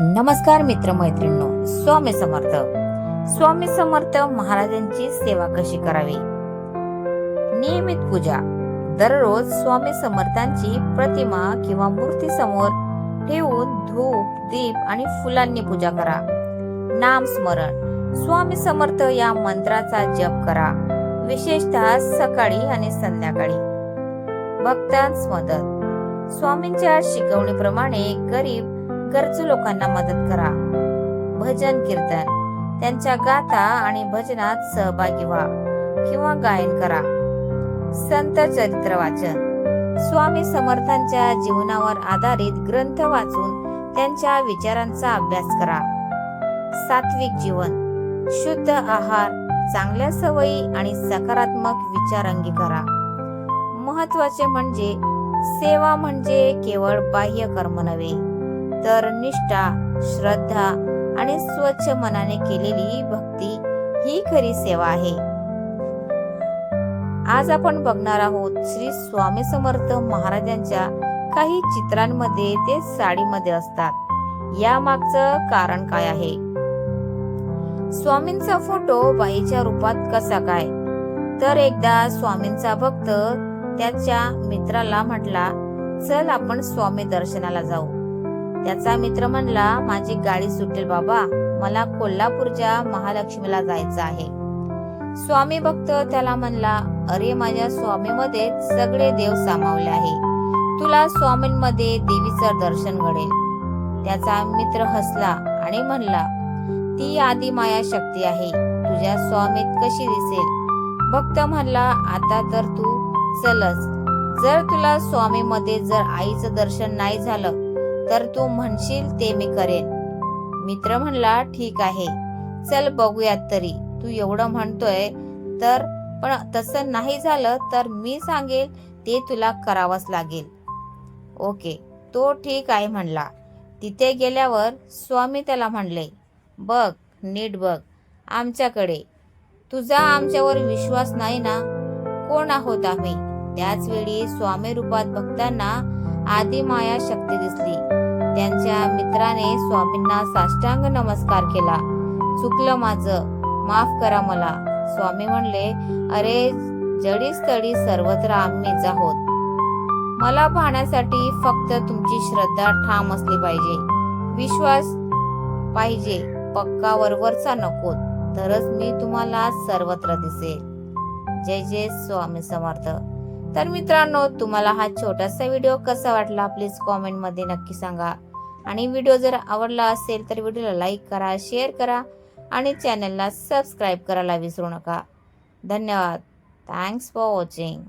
नमस्कार मित्र मैत्रिणींनो स्वामी समर्थ. स्वामी समर्थ महाराजांची सेवा कशी करावी? नियमित पूजा. दररोज स्वामी समर्थांची प्रतिमा किंवा मूर्ती समोर ठेवून धूप दीप आणि फुलांनी पूजा करा. नाम स्मरण. स्वामी समर्थ या मंत्राचा जप करा. विशेषतः सकाळी आणि संध्याकाळी. भक्तांस मदत. स्वामींच्या शिकवणीप्रमाणे गरीब गरजू लोकांना मदत करा. भजन कीर्तन त्यांच्या गाथा आणि भजनात सहभागी व्हा किंवा गायन करा. संत चरित्र वाचन. स्वामी समर्थांच्या जीवनावर आधारित ग्रंथ वाचून त्यांच्या विचारांचा अभ्यास करा. सात्विक जीवन शुद्ध आहार चांगल्या सवयी आणि सकारात्मक विचार अंगीकारा महत्त्वाचे म्हणजे सेवा म्हणजे केवळ बाह्य कर्म नव्हे. तर निष्ठा श्रद्धा आणि स्वच्छ मनाने केलेली भक्ती ही खरी सेवा आहे. आज आपण बघणार आहोत श्री स्वामी समर्थ महाराजांच्या काही चित्रांमध्ये ते साडीमध्ये असतात. या मागचं कारण काय आहे? स्वामींचा फोटो बाईच्या रूपात कसा काय? तर एकदा स्वामींचा भक्त त्याच्या मित्राला म्हटला चल आपण स्वामी दर्शनाला जाऊ. त्याचा मित्र म्हणला माझी गाडी सुटेल बाबा मला कोल्हापूरच्या महालक्ष्मीला जायचं आहे. स्वामी भक्त त्याला म्हणला अरे माझ्या स्वामीमध्ये सगळे देव सामावले आहे. तुला स्वामींमध्ये देवीचं दर्शन घडेल. त्याचा मित्र हसला आणि म्हणला ती आदी माया शक्ती आहे. तुझ्या स्वामीत कशी दिसेल? भक्त म्हणला आता तर तू चलच. जर तुला स्वामीमध्ये जर आईचं दर्शन नाही झालं तर तू म्हणशील ते मी करेन. मित्र म्हणला ठीक आहे. चल बघूयात तरी. तू एवढं म्हणतोय तर पण तसं नाही झालं तर मी सांगेल ते तुला करावंच लागेल. ओके. तो ठीक आहे म्हणला. तिथे गेल्यावर स्वामी त्याला म्हणले बघ नीट बघ. आमच्याकडे. तुझा आमच्यावर विश्वास नाही ना? कोण आहोत आम्ही? त्याच वेळी स्वामी रूपात बघताना आदी माया शक्ती दिसली. त्यांच्या मित्राने स्वामींना साष्टांग नमस्कार केला. चुकलं माझं. माफ करा मला. स्वामी म्हणले अरे जडीस तडी सर्वत्र आम्हीच आहोत. मला पाहण्यासाठी फक्त तुमची श्रद्धा ठाम असली पाहिजे. विश्वास पाहिजे. पक्का वरवरचा नको. तरच मी तुम्हाला सर्वत्र दिसेल. जय जय स्वामी समर्थ. तर मित्रांनो तुम्हाला हा छोटासा व्हिडिओ कसा वाटला प्लीज कॉमेंटमध्ये नक्की सांगा. आणि व्हिडिओ जर आवडला असेल तर व्हिडिओला लाईक करा शेअर करा आणि चॅनलला सबस्क्राईब करायला विसरू नका. धन्यवाद. Thanks for watching